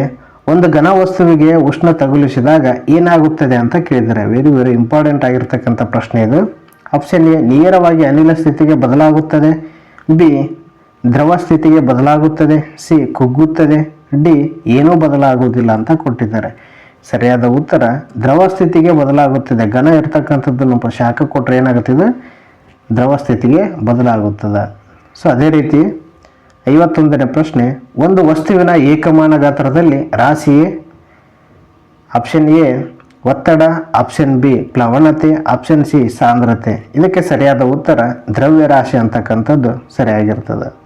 ಒಂದು ಘನ ವಸ್ತುವಿಗೆ ಉಷ್ಣ ತಗುಲಿಸಿದಾಗ ಏನಾಗುತ್ತದೆ ಅಂತ ಕೇಳಿದರೆ ವೆರಿ ವೆರಿ ಇಂಪಾರ್ಟೆಂಟ್ ಆಗಿರ್ತಕ್ಕಂಥ ಪ್ರಶ್ನೆ ಇದು. ಆಪ್ಷನ್ ಎ, ನೇರವಾಗಿ ಅನಿಲ ಸ್ಥಿತಿಗೆ ಬದಲಾಗುತ್ತದೆ. ಬಿ ದ್ರವ ಸ್ಥಿತಿಗೆ ಬದಲಾಗುತ್ತದೆ, ಸಿ ಕುಗ್ಗುತ್ತದೆ, ಡಿ ಏನೂ ಬದಲಾಗುವುದಿಲ್ಲ ಅಂತ ಕೊಟ್ಟಿದ್ದಾರೆ. ಸರಿಯಾದ ಉತ್ತರ, ದ್ರವ ಸ್ಥಿತಿಗೆ ಬದಲಾಗುತ್ತದೆ. ಘನ ಇರ್ತಕ್ಕಂಥದ್ದನ್ನು ಶಾಖ ಕೊಟ್ಟರೆ ಏನಾಗುತ್ತದೆ ದ್ರವ ಸ್ಥಿತಿಗೆ ಬದಲಾಗುತ್ತದೆ. ಸೊ ಅದೇ ರೀತಿ ಐವತ್ತೊಂದನೇ ಪ್ರಶ್ನೆ, ಒಂದು ವಸ್ತುವಿನ ಏಕಮಾನ ಗಾತ್ರದಲ್ಲಿ ರಾಶಿಯೇ? ಆಪ್ಷನ್ ಎ ಒತ್ತಡ. ಆಪ್ಷನ್ ಬಿ ಪ್ಲವನತೆ. ಆಪ್ಷನ್ ಸಿ ಸಾಂದ್ರತೆ. ಇದಕ್ಕೆ ಸರಿಯಾದ ಉತ್ತರ ದ್ರವ್ಯ ರಾಶಿ ಅಂತಕ್ಕಂಥದ್ದು ಸರಿಯಾಗಿರ್ತದೆ.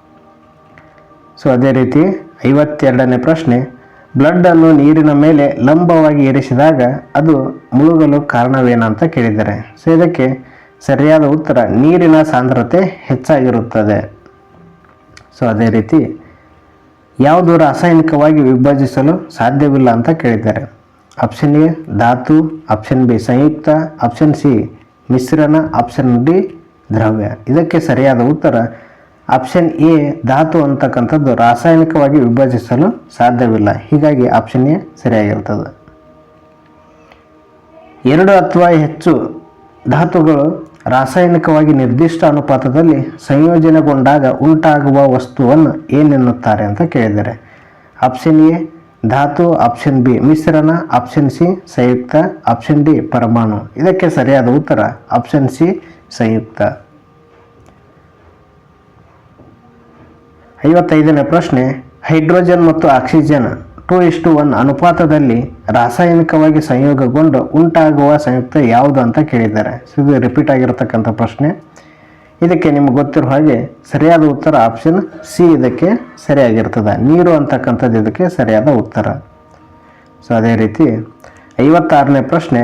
ಸೊ ಅದೇ ರೀತಿ ಐವತ್ತೆರಡನೇ ಪ್ರಶ್ನೆ ಬ್ಲಡ್ಡನ್ನು ನೀರಿನ ಮೇಲೆ ಲಂಬವಾಗಿ ಇರಿಸಿದಾಗ ಅದು ಮುಳುಗಲು ಕಾರಣವೇನಂತ ಕೇಳಿದ್ದಾರೆ. ಸೊ ಇದಕ್ಕೆ ಸರಿಯಾದ ಉತ್ತರ, ನೀರಿನ ಸಾಂದ್ರತೆ ಹೆಚ್ಚಾಗಿರುತ್ತದೆ. ಸೊ ಅದೇ ರೀತಿ ಯಾವುದು ರಾಸಾಯನಿಕವಾಗಿ ವಿಭಜಿಸಲು ಸಾಧ್ಯವಿಲ್ಲ ಅಂತ ಕೇಳಿದ್ದಾರೆ. ಆಪ್ಷನ್ ಎ ಧಾತು. ಆಪ್ಷನ್ ಬಿ ಸಂಯುಕ್ತ. ಆಪ್ಷನ್ ಸಿ ಮಿಶ್ರಣ. ಆಪ್ಷನ್ ಡಿ ದ್ರವ್ಯ. ಇದಕ್ಕೆ ಸರಿಯಾದ ಉತ್ತರ ಆಪ್ಷನ್ ಎ ಧಾತು ಅಂತಕ್ಕಂಥದ್ದು ರಾಸಾಯನಿಕವಾಗಿ ವಿಭಜಿಸಲು ಸಾಧ್ಯವಿಲ್ಲ. ಹೀಗಾಗಿ ಆಪ್ಷನ್ ಎ ಸರಿಯಾಗಿರ್ತದೆ ಎರಡು ಅಥವಾ ಹೆಚ್ಚು ಧಾತುಗಳು ರಾಸಾಯನಿಕವಾಗಿ ನಿರ್ದಿಷ್ಟ ಅನುಪಾತದಲ್ಲಿ ಸಂಯೋಜನೆಗೊಂಡಾಗ ಉಂಟಾಗುವ ವಸ್ತುವನ್ನು ಏನೆನ್ನುತ್ತಾರೆ ಅಂತ ಕೇಳಿದ್ದಾರೆ ಆಪ್ಷನ್ ಎ ಧಾತು ಆಪ್ಷನ್ ಬಿ ಮಿಶ್ರಣ ಆಪ್ಷನ್ ಸಿ ಸಂಯುಕ್ತ ಆಪ್ಷನ್ ಡಿ ಪರಮಾಣು. ಇದಕ್ಕೆ ಸರಿಯಾದ ಉತ್ತರ ಆಪ್ಷನ್ ಸಿ ಸಂಯುಕ್ತ. ಐವತ್ತೈದನೇ ಪ್ರಶ್ನೆ, ಹೈಡ್ರೋಜನ್ ಮತ್ತು ಆಕ್ಸಿಜನ್ ಟು ಇಷ್ಟು ಒನ್ ಅನುಪಾತದಲ್ಲಿ ರಾಸಾಯನಿಕವಾಗಿ ಸಂಯೋಗಗೊಂಡು ಉಂಟಾಗುವ ಸಂಯುಕ್ತ ಯಾವುದು ಅಂತ ಕೇಳಿದ್ದಾರೆ. ಇದು ರಿಪೀಟ್ ಆಗಿರತಕ್ಕಂಥ ಪ್ರಶ್ನೆ. ಇದಕ್ಕೆ ನಿಮ್ಗೆ ಗೊತ್ತಿರೋ ಹಾಗೆ ಸರಿಯಾದ ಉತ್ತರ ಆಪ್ಷನ್ ಸಿ ಇದಕ್ಕೆ ಸರಿಯಾಗಿರ್ತದೆ. ನೀರು ಅಂತಕ್ಕಂಥದ್ದು ಇದಕ್ಕೆ ಸರಿಯಾದ ಉತ್ತರ. ಸೊ ಅದೇ ರೀತಿ ಐವತ್ತಾರನೇ ಪ್ರಶ್ನೆ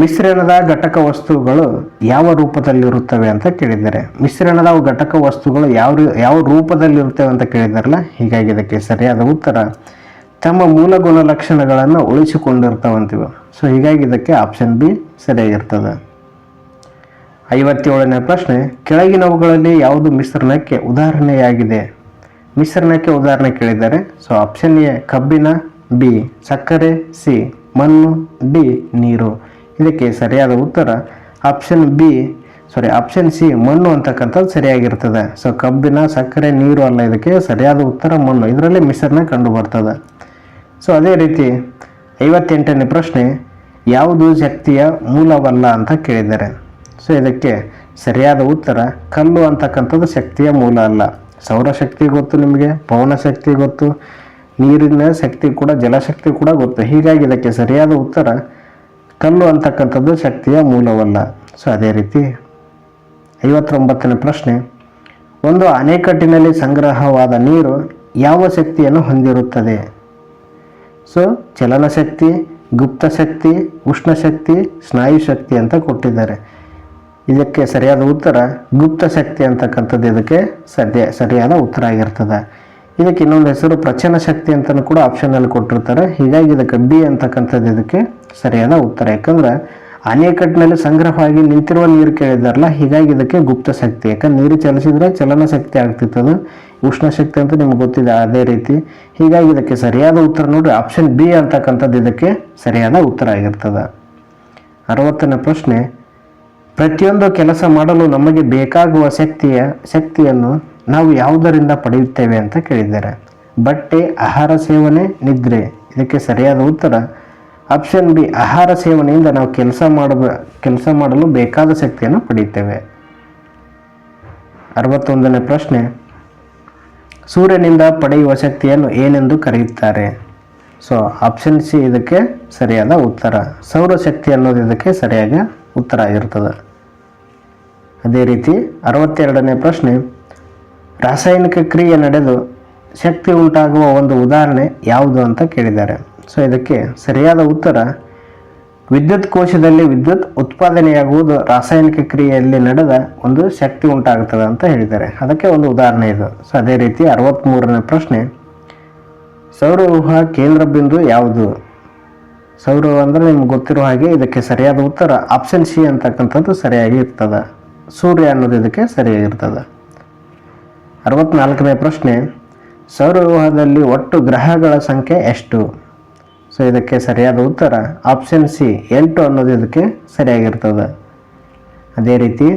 ಮಿಶ್ರಣದ ಘಟಕ ವಸ್ತುಗಳು ಯಾವ ರೂಪದಲ್ಲಿರುತ್ತವೆ ಅಂತ ಕೇಳಿದ್ದಾರೆ. ಮಿಶ್ರಣದ ಘಟಕ ವಸ್ತುಗಳು ಯಾವ ಯಾವ ರೂಪದಲ್ಲಿರುತ್ತವೆ ಅಂತ ಕೇಳಿದಾರಲ್ಲ ಹೀಗಾಗಿ ಇದಕ್ಕೆ ಸರಿಯಾದ ಉತ್ತರ, ತಮ್ಮ ಮೂಲ ಗುಣಲಕ್ಷಣಗಳನ್ನು ಉಳಿಸಿಕೊಂಡಿರ್ತಾವಂತಿವೆ. ಸೊ ಹೀಗಾಗಿ ಇದಕ್ಕೆ ಆಪ್ಷನ್ ಬಿ ಸರಿಯಾಗಿರ್ತದೆ. ಐವತ್ತೇಳನೇ ಪ್ರಶ್ನೆ, ಕೆಳಗಿನವುಗಳಲ್ಲಿ ಯಾವುದು ಮಿಶ್ರಣಕ್ಕೆ ಉದಾಹರಣೆಯಾಗಿದೆ? ಮಿಶ್ರಣಕ್ಕೆ ಉದಾಹರಣೆ ಕೇಳಿದ್ದಾರೆ. ಸೊ ಆಪ್ಷನ್ ಎ ಕಬ್ಬಿನ ಬಿ ಸಕ್ಕರೆ ಸಿ ಮಣ್ಣು ಡಿ ನೀರು. ಇದಕ್ಕೆ ಸರಿಯಾದ ಉತ್ತರ option B sorry option C ಮಣ್ಣು ಅಂತಕ್ಕಂಥದ್ದು ಸರಿಯಾಗಿರ್ತದೆ. ಸೊ ಕಬ್ಬಿನ, ಸಕ್ಕರೆ, ನೀರು ಅಲ್ಲ ಇದಕ್ಕೆ ಸರಿಯಾದ ಉತ್ತರ ಮಣ್ಣು. ಇದರಲ್ಲಿ ಮಿಶ್ರಣ ಕಂಡು ಬರ್ತದೆ ಸೊ ಅದೇ ರೀತಿ ಐವತ್ತೆಂಟನೇ ಪ್ರಶ್ನೆ ಯಾವುದು ಶಕ್ತಿಯ ಮೂಲವಲ್ಲ ಅಂತ ಕೇಳಿದ್ದಾರೆ. ಸೊ ಇದಕ್ಕೆ ಸರಿಯಾದ ಉತ್ತರ ಕಲ್ಲು ಅಂತಕ್ಕಂಥದ್ದು ಶಕ್ತಿಯ ಮೂಲ ಅಲ್ಲ. ಸೌರಶಕ್ತಿ ಗೊತ್ತು ನಿಮಗೆ, ಪವನ ಶಕ್ತಿ ಗೊತ್ತು, ನೀರಿನ ಶಕ್ತಿ ಕೂಡ, ಜಲಶಕ್ತಿ ಕೂಡ ಗೊತ್ತು. ಹೀಗಾಗಿ ಇದಕ್ಕೆ ಸರಿಯಾದ ಉತ್ತರ ಕಲ್ಲು ಅಂತಕ್ಕಂಥದ್ದು ಶಕ್ತಿಯ ಮೂಲವಲ್ಲ. ಸೊ ಅದೇ ರೀತಿ ಐವತ್ತೊಂಬತ್ತನೇ ಪ್ರಶ್ನೆ, ಒಂದು ಅಣೆಕಟ್ಟಿನಲ್ಲಿ ಸಂಗ್ರಹವಾದ ನೀರು ಯಾವ ಶಕ್ತಿಯನ್ನು ಹೊಂದಿರುತ್ತದೆ? ಸೊ ಚಲನಶಕ್ತಿ ಗುಪ್ತ ಶಕ್ತಿ, ಉಷ್ಣ ಶಕ್ತಿ, ಸ್ನಾಯು ಶಕ್ತಿ ಅಂತ ಕೊಟ್ಟಿದ್ದಾರೆ. ಇದಕ್ಕೆ ಸರಿಯಾದ ಉತ್ತರ ಗುಪ್ತ ಶಕ್ತಿ ಅಂತಕ್ಕಂಥದ್ದು ಇದಕ್ಕೆ ಸದ್ಯ ಸರಿಯಾದ ಉತ್ತರ ಆಗಿರ್ತದೆ. ಇದಕ್ಕೆ ಇನ್ನೊಂದು ಹೆಸರು ಪ್ರಚನ ಶಕ್ತಿ ಅಂತಲೂ ಕೂಡ ಆಪ್ಷನಲ್ಲಿ ಕೊಟ್ಟಿರ್ತಾರೆ. ಹೀಗಾಗಿ ಇದಕ್ಕೆ ಬಿ ಅಂತಕ್ಕಂಥದ್ದು ಇದಕ್ಕೆ ಸರಿಯಾದ ಉತ್ತರ. ಯಾಕಂದ್ರೆ ಅಣೆಕಟ್ಟಿನಲ್ಲಿ ಸಂಗ್ರಹವಾಗಿ ನಿಂತಿರುವ ನೀರು ಕೇಳಿದಾರಲ್ಲ, ಹೀಗಾಗಿ ಇದಕ್ಕೆ ಗುಪ್ತ ಶಕ್ತಿ. ಯಾಕಂದ್ರೆ ನೀರು ಚಲಿಸಿದ್ರೆ ಚಲನ ಶಕ್ತಿ ಆಗ್ತಿತ್ತು ಉಷ್ಣ ಶಕ್ತಿ ಅಂತ ನಿಮ್ಗೆ ಗೊತ್ತಿದೆ ಅದೇ ರೀತಿ. ಹೀಗಾಗಿ ಇದಕ್ಕೆ ಸರಿಯಾದ ಉತ್ತರ ನೋಡಿ ಆಪ್ಷನ್ ಬಿ ಅಂತಕ್ಕಂಥದ್ದು ಇದಕ್ಕೆ ಸರಿಯಾದ ಉತ್ತರ ಆಗಿರ್ತದೆ. ಅರವತ್ತನೇ ಪ್ರಶ್ನೆ, ಪ್ರತಿಯೊಂದು ಕೆಲಸ ಮಾಡಲು ನಮಗೆ ಬೇಕಾಗುವ ಶಕ್ತಿಯ, ಶಕ್ತಿಯನ್ನು ನಾವು ಯಾವುದರಿಂದ ಪಡೆಯುತ್ತೇವೆ ಅಂತ ಕೇಳಿದ್ದಾರೆ. ಬಟ್ಟೆ, ಆಹಾರ, ಸೇವನೆ, ನಿದ್ರೆ. ಇದಕ್ಕೆ ಸರಿಯಾದ ಉತ್ತರ ಆಪ್ಷನ್ ಬಿ, ಆಹಾರ ಸೇವನೆಯಿಂದ ನಾವು ಕೆಲಸ ಮಾಡಬ, ಕೆಲಸ ಮಾಡಲು ಬೇಕಾದ ಶಕ್ತಿಯನ್ನು ಪಡೆಯುತ್ತೇವೆ. ಅರವತ್ತೊಂದನೇ ಪ್ರಶ್ನೆ. ಸೂರ್ಯನಿಂದ ಪಡೆಯುವ ಶಕ್ತಿಯನ್ನು ಏನೆಂದು ಕರೆಯುತ್ತಾರೆ? ಸೊ, ಆಪ್ಷನ್ ಸಿ ಇದಕ್ಕೆ ಸರಿಯಾದ ಉತ್ತರ. ಸೌರಶಕ್ತಿ ಅನ್ನೋದು ಇದಕ್ಕೆ ಸರಿಯಾದ ಉತ್ತರ ಆಗಿರ್ತದೆ ಅದೇ ರೀತಿ, ಅರವತ್ತೆರಡನೇ ಪ್ರಶ್ನೆ. ರಾಸಾಯನಿಕ ಕ್ರಿಯೆ ನಡೆದು ಶಕ್ತಿ ಉಂಟಾಗುವ ಒಂದು ಉದಾಹರಣೆ ಯಾವುದು ಅಂತ ಕೇಳಿದ್ದಾರೆ. ಸೊ ಇದಕ್ಕೆ ಸರಿಯಾದ ಉತ್ತರ, ವಿದ್ಯುತ್ ಕೋಶದಲ್ಲಿ ವಿದ್ಯುತ್ ಉತ್ಪಾದನೆಯಾಗುವುದು ರಾಸಾಯನಿಕ ಕ್ರಿಯೆಯಲ್ಲಿ ನಡೆದ ಒಂದು ಶಕ್ತಿ ಉಂಟಾಗುತ್ತದೆ ಅಂತ ಹೇಳಿದ್ದಾರೆ. ಅದಕ್ಕೆ ಒಂದು ಉದಾಹರಣೆ ಇದು. ಸೊ ಅದೇ ರೀತಿ ಅರವತ್ತ್ಮೂರನೇ ಪ್ರಶ್ನೆ ಸೌರವ್ಯೂಹ ಕೇಂದ್ರ ಬಿಂದು ಯಾವುದು? ಸೌರ ಅಂದರೆ ನಿಮ್ಗೆ ಗೊತ್ತಿರೋ ಹಾಗೆ ಇದಕ್ಕೆ ಸರಿಯಾದ ಉತ್ತರ ಆಪ್ಷನ್ ಸಿ ಅಂತಕ್ಕಂಥದ್ದು ಸರಿಯಾಗಿ ಇರ್ತದೆ. ಸೂರ್ಯ ಅನ್ನೋದು ಇದಕ್ಕೆ ಸರಿಯಾಗಿರ್ತದೆ ಅರವತ್ನಾಲ್ಕನೇ ಪ್ರಶ್ನೆ ಸೌರವ್ಯೂಹದಲ್ಲಿ ಒಟ್ಟು ಗ್ರಹಗಳ ಸಂಖ್ಯೆ ಎಷ್ಟು? ಸೊ ಇದಕ್ಕೆ ಸರಿಯಾದ ಉತ್ತರ ಆಪ್ಷನ್ ಸಿ ಎಂಟು ಅನ್ನೋದು ಇದಕ್ಕೆ ಸರಿಯಾಗಿರ್ತದೆ. ಅದೇ ರೀತಿ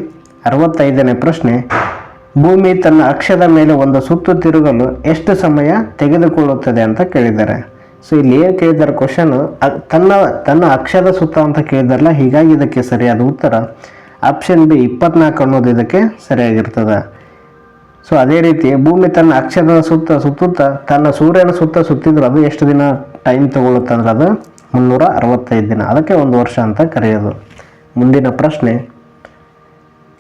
ಅರವತ್ತೈದನೇ ಪ್ರಶ್ನೆ, ಭೂಮಿ ತನ್ನ ಅಕ್ಷದ ಮೇಲೆ ಒಂದು ಸುತ್ತು ತಿರುಗಲು ಎಷ್ಟು ಸಮಯ ತೆಗೆದುಕೊಳ್ಳುತ್ತದೆ ಅಂತ ಕೇಳಿದ್ದಾರೆ. ಸೊ ಇಲ್ಲಿ ಏನು ಕೇಳಿದ್ದಾರೆ ಕ್ವಶನ್ ತನ್ನ ತನ್ನ ಅಕ್ಷದ ಸುತ್ತ ಅಂತ ಕೇಳಿದಾರಲ್ಲ, ಹೀಗಾಗಿ ಇದಕ್ಕೆ ಸರಿಯಾದ ಉತ್ತರ ಆಪ್ಷನ್ ಬಿ ಇಪ್ಪತ್ನಾಲ್ಕು ಅನ್ನೋದು ಇದಕ್ಕೆ ಸರಿಯಾಗಿರ್ತದೆ. ಸೊ ಅದೇ ರೀತಿ ಭೂಮಿ ತನ್ನ ಅಕ್ಷದ ಸುತ್ತ ಸುತ್ತುತ್ತಾ ತನ್ನ ಸೂರ್ಯನ ಸುತ್ತ ಸುತ್ತಿದ್ರೆ, ಅದು ಎಷ್ಟು ದಿನ ಟೈಮ್ ತಗೊಳುತ್ತೆ ಅಂದ್ರೆ ಅದು ಮುನ್ನೂರ ಅರವತ್ತೈದು ದಿನ. ಅದಕ್ಕೆ ಒಂದು ವರ್ಷ ಅಂತ ಕರೆಯೋದು. ಮುಂದಿನ ಪ್ರಶ್ನೆ,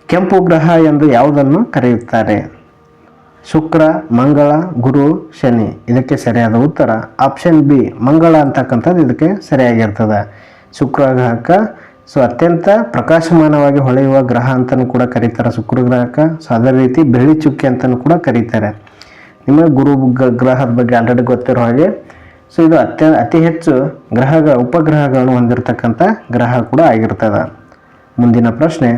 ಕೆಂಪು ಗ್ರಹ ಎಂದು ಯಾವುದನ್ನು ಕರೆಯುತ್ತಾರೆ? ಶುಕ್ರ, ಮಂಗಳ, ಗುರು, ಶನಿ. ಇದಕ್ಕೆ ಸರಿಯಾದ ಉತ್ತರ ಆಪ್ಷನ್ ಬಿ ಮಂಗಳ ಅಂತಕ್ಕಂಥದ್ದು ಇದಕ್ಕೆ ಸರಿಯಾಗಿರ್ತದೆ. ಶುಕ್ರ ಗ್ರಹಕ್ಕೆ ಸೊ ಅತ್ಯಂತ ಪ್ರಕಾಶಮಾನವಾಗಿ ಹೊಳೆಯುವ ಗ್ರಹ ಅಂತಲೂ ಕೂಡ ಕರೀತಾರೆ ಶುಕ್ರ ಗ್ರಹಕ್ಕೆ ಸೊ ಅದೇ ರೀತಿ ಬೆಳ್ಳಿ ಚುಕ್ಕಿ ಅಂತಲೂ ಕೂಡ ಕರೀತಾರೆ. ನಿಮಗೆ ಗುರು ಗ್ರಹದ ಬಗ್ಗೆ ಆಲ್ರೆಡಿ ಗೊತ್ತಿರೋ ಹಾಗೆ. ಸೊ ಇದು ಅತ್ಯ, ಅತಿ ಹೆಚ್ಚು ಗ್ರಹಗಳ ಉಪಗ್ರಹಗಳನ್ನು ಹೊಂದಿರತಕ್ಕಂಥ ಗ್ರಹ ಕೂಡ ಆಗಿರ್ತದೆ. ಮುಂದಿನ ಪ್ರಶ್ನೆ.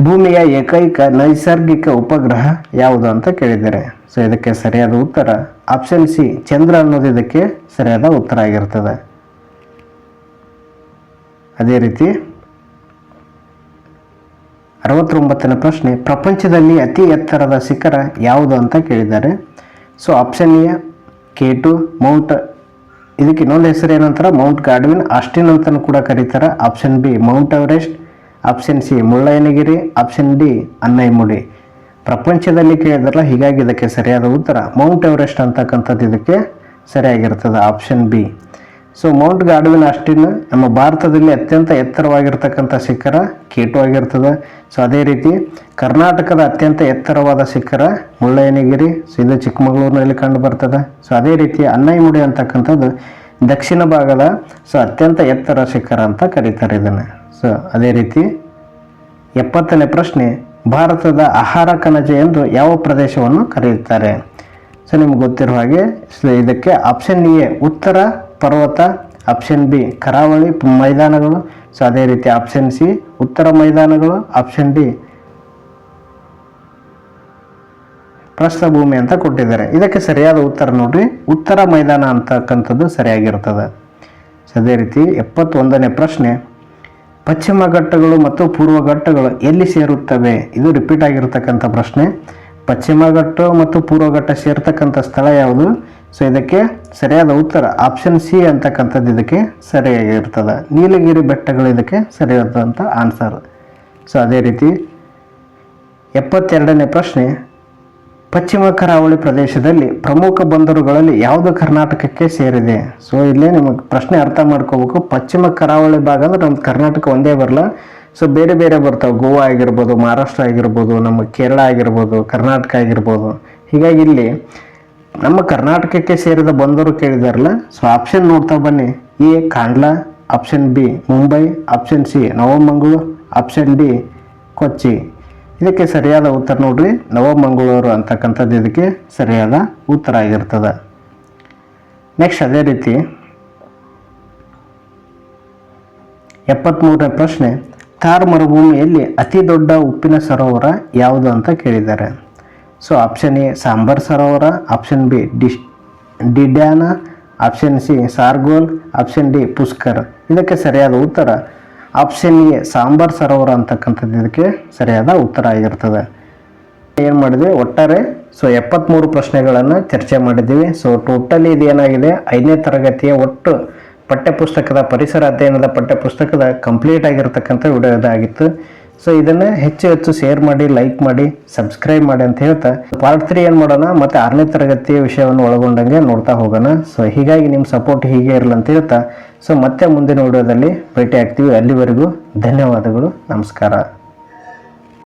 ಭೂಮಿಯ ಏಕೈಕ ನೈಸರ್ಗಿಕ ಉಪಗ್ರಹ ಯಾವುದು ಅಂತ ಕೇಳಿದ್ದಾರೆ ಸೊ ಇದಕ್ಕೆ ಸರಿಯಾದ ಉತ್ತರ. ಆಪ್ಷನ್ ಸಿ ಚಂದ್ರ ಅನ್ನೋದು ಇದಕ್ಕೆ ಸರಿಯಾದ ಉತ್ತರ ಆಗಿರ್ತದೆ. ಅದೇ ರೀತಿ ಅರವತ್ತೊಂಬತ್ತನೇ ಪ್ರಶ್ನೆ, ಪ್ರಪಂಚದಲ್ಲಿ ಅತಿ ಎತ್ತರದ ಶಿಖರ ಯಾವುದು ಅಂತ ಕೇಳಿದ್ದಾರೆ. So option A K two mount ಇದಕ್ಕೆ ಇನ್ನೊಂದು ಹೆಸರು ಏನಂತಾರೆ? ಮೌಂಟ್ ಗಾಡ್ವಿನ್ ಆಸ್ಟಿನ್ ಅಂತಲೂ ಕೂಡ ಕರೀತಾರೆ. Option B mount Everest option C Mullayanagiri. Option D Anamudi ಪ್ರಪಂಚದಲ್ಲಿ ಕೇಳಿದ್ರಲ್ಲ, ಹೀಗಾಗಿ ಇದಕ್ಕೆ ಸರಿಯಾದ ಉತ್ತರ. ಮೌಂಟ್ ಎವರೆಸ್ಟ್ ಅಂತಕ್ಕಂಥದ್ದು ಇದಕ್ಕೆ ಸರಿಯಾಗಿರ್ತದೆ option B so mount Godwin Austen ನಮ್ಮ ಭಾರತದಲ್ಲಿ ಅತ್ಯಂತ ಎತ್ತರವಾಗಿರ್ತಕ್ಕಂಥ ಶಿಖರ ಕೇಟು ಆಗಿರ್ತದೆ. ಸೊ ಅದೇ ರೀತಿ ಕರ್ನಾಟಕದ ಅತ್ಯಂತ ಎತ್ತರವಾದ ಶಿಖರ ಮುಳ್ಳಯ್ಯನಗಿರಿ ಸೊ ಇದು ಚಿಕ್ಕಮಗಳೂರಿನಲ್ಲಿ ಕಂಡು ಬರ್ತದೆ. ಸೊ ಅದೇ ರೀತಿ ಅನ್ನೈಮುಡಿ ಅಂತಕ್ಕಂಥದ್ದು ದಕ್ಷಿಣ ಭಾಗದ ಸೊ ಅತ್ಯಂತ ಎತ್ತರ ಶಿಖರ ಅಂತ ಕರೀತಾರೆ ಇದನ್ನು. ಸೊ ಅದೇ ರೀತಿ ಎಪ್ಪತ್ತನೇ ಪ್ರಶ್ನೆ, ಭಾರತದ ಆಹಾರ ಕಣಜ ಎಂದು ಯಾವ ಪ್ರದೇಶವನ್ನು ಕರೆಯುತ್ತಾರೆ? ಸೊ ನಿಮ್ಗೆ ಗೊತ್ತಿರುವ ಹಾಗೆ ಇದಕ್ಕೆ ಆಪ್ಷನ್ ಎ ಉತ್ತರ ಪರ್ವತ ಆಪ್ಷನ್ ಬಿ ಕರಾವಳಿ, ಮೈದಾನಗಳು. ಸೊ ಅದೇ ರೀತಿ ಆಪ್ಷನ್ ಸಿ ಉತ್ತರ ಮೈದಾನಗಳು ಆಪ್ಷನ್ ಡಿ ಪ್ರಸ್ಥಭೂಮಿ ಅಂತ ಕೊಟ್ಟಿದ್ದಾರೆ. ಇದಕ್ಕೆ ಸರಿಯಾದ ಉತ್ತರ ನೋಡ್ರಿ. ಉತ್ತರ ಮೈದಾನ ಅಂತಕ್ಕಂಥದ್ದು ಸರಿಯಾಗಿರ್ತದೆ. ಸೊ ಅದೇ ರೀತಿ ಎಪ್ಪತ್ತೊಂದನೇ ಪ್ರಶ್ನೆ. ಪಶ್ಚಿಮ ಘಟ್ಟಗಳು ಮತ್ತು ಪೂರ್ವ ಘಟ್ಟಗಳು ಎಲ್ಲಿ ಸೇರುತ್ತವೆ? ಇದು ರಿಪೀಟ್ ಆಗಿರ್ತಕ್ಕಂಥ ಪ್ರಶ್ನೆ. ಪಶ್ಚಿಮ ಘಟ್ಟ ಮತ್ತು ಪೂರ್ವ ಘಟ್ಟ ಸೇರ್ತಕ್ಕಂಥ ಸ್ಥಳ ಯಾವುದು? ಸೊ ಇದಕ್ಕೆ ಸರಿಯಾದ ಉತ್ತರ ಆಪ್ಷನ್ ಸಿ ಅಂತಕ್ಕಂಥದ್ದು ಇದಕ್ಕೆ ಸರಿಯಾಗಿರ್ತದೆ. ನೀಲಗಿರಿ ಬೆಟ್ಟಗಳು ಇದಕ್ಕೆ ಸರಿಯಾದಂಥ ಆನ್ಸರ್ ಸೊ ಅದೇ ರೀತಿ ಎಪ್ಪತ್ತೆರಡನೇ ಪ್ರಶ್ನೆ, ಪಶ್ಚಿಮ ಕರಾವಳಿ ಪ್ರದೇಶದಲ್ಲಿ ಪ್ರಮುಖ ಬಂದರುಗಳಲ್ಲಿ ಯಾವುದು ಕರ್ನಾಟಕಕ್ಕೆ ಸೇರಿದೆ? ಸೊ ಇಲ್ಲೇ ನಿಮಗೆ ಪ್ರಶ್ನೆ ಅರ್ಥ ಮಾಡ್ಕೋಬೇಕು. ಪಶ್ಚಿಮ ಕರಾವಳಿ ಭಾಗ ಅಂದರೆ ನಮ್ಮ ಕರ್ನಾಟಕ ಒಂದೇ ಬರಲ್ಲ ಸೊ ಬೇರೆ ಬೇರೆ ಬರ್ತಾವೆ. ಗೋವಾ ಆಗಿರ್ಬೋದು, ಮಹಾರಾಷ್ಟ್ರ ಆಗಿರ್ಬೋದು, ನಮ್ಮ ಕೇರಳ ಆಗಿರ್ಬೋದು, ಕರ್ನಾಟಕ ಆಗಿರ್ಬೋದು. ಹೀಗಾಗಿ ಇಲ್ಲಿ ನಮ್ಮ ಕರ್ನಾಟಕಕ್ಕೆ ಸೇರಿದ ಬಂದರು ಕೇಳಿದಾರಲ್ಲ? ಸೊ ಆಪ್ಷನ್ ನೋಡ್ತಾ ಬನ್ನಿ. A, Kandla. Option B, Mumbai. Option C, Navamangaluru. Option D, Kochi. ಇದಕ್ಕೆ ಸರಿಯಾದ ಉತ್ತರ ನೋಡ್ರಿ. ನವಮಂಗಳೂರು ಅಂತಕ್ಕಂಥದ್ದು ಇದಕ್ಕೆ ಸರಿಯಾದ ಉತ್ತರ ಆಗಿರ್ತದೆ. ನೆಕ್ಸ್ಟ್ ಅದೇ ರೀತಿ. ಎಪ್ಪತ್ತ್ಮೂರನೇ ಪ್ರಶ್ನೆ. ಥಾರ್ ಮರುಭೂಮಿಯಲ್ಲಿ ಅತಿ ದೊಡ್ಡ ಉಪ್ಪಿನ ಸರೋವರ ಯಾವುದು ಅಂತ ಕೇಳಿದ್ದಾರೆ. ಸೊ ಆಪ್ಷನ್ ಎ ಸಾಂಬಾರ್ ಸರೋವರ ಆಪ್ಷನ್ ಬಿ ಡಿಶ್ ಡಿಡ್ಯಾನ ಆಪ್ಷನ್ ಸಿ ಸಾರ್ಗೋಲ್ ಆಪ್ಷನ್ ಡಿ ಪುಷ್ಕರ್ ಇದಕ್ಕೆ ಸರಿಯಾದ ಉತ್ತರ ಆಪ್ಷನ್ ಎ ಸಾಂಬಾರ್ ಸರೋವರ ಅಂತಕ್ಕಂಥದ್ದು ಇದಕ್ಕೆ ಸರಿಯಾದ ಉತ್ತರ ಆಗಿರ್ತದೆ. ಏನು ಮಾಡಿದ್ವಿ? ಒಟ್ಟಾರೆ ಸೊ ಎಪ್ಪತ್ತ್ಮೂರು ಪ್ರಶ್ನೆಗಳನ್ನು ಚರ್ಚೆ ಮಾಡಿದ್ದೀವಿ ಸೊ ಟೋಟಲಿ ಇದೇನಾಗಿದೆ? ಐದನೇ ತರಗತಿಯ ಒಟ್ಟು ಪಠ್ಯಪುಸ್ತಕದ ಪರಿಸರ ಅಧ್ಯಯನದ ಪಠ್ಯಪುಸ್ತಕದ ಕಂಪ್ಲೀಟ್ ಆಗಿರ್ತಕ್ಕಂಥ ವಿಡಿಯೋ ಇದಾಗಿತ್ತು. ಸೊ ಇದನ್ನು ಹೆಚ್ಚು ಹೆಚ್ಚು ಶೇರ್ ಮಾಡಿ ಲೈಕ್ ಮಾಡಿ ಸಬ್ಸ್ಕ್ರೈಬ್ ಮಾಡಿ ಅಂತ ಹೇಳ್ತಾ ಪಾರ್ಟ್ ತ್ರೀ ಏನು ಮಾಡೋಣ, ಮತ್ತೆ ಆರನೇ ತರಗತಿಯ ವಿಷಯವನ್ನು ಒಳಗೊಂಡಂಗೆ ನೋಡ್ತಾ ಹೋಗೋಣ. ಸೊ ಹೀಗಾಗಿ ನಿಮ್ಮ ಸಪೋರ್ಟ್ ಹೀಗೆ ಇರಲಿ ಅಂತ ಹೇಳ್ತಾ ಸೊ ಮತ್ತೆ ಮುಂದಿನ ವಿಡಿಯೋದಲ್ಲಿ ಭೇಟಿ ಆಗ್ತೀವಿ ಅಲ್ಲಿವರೆಗೂ ಧನ್ಯವಾದಗಳು, ನಮಸ್ಕಾರ.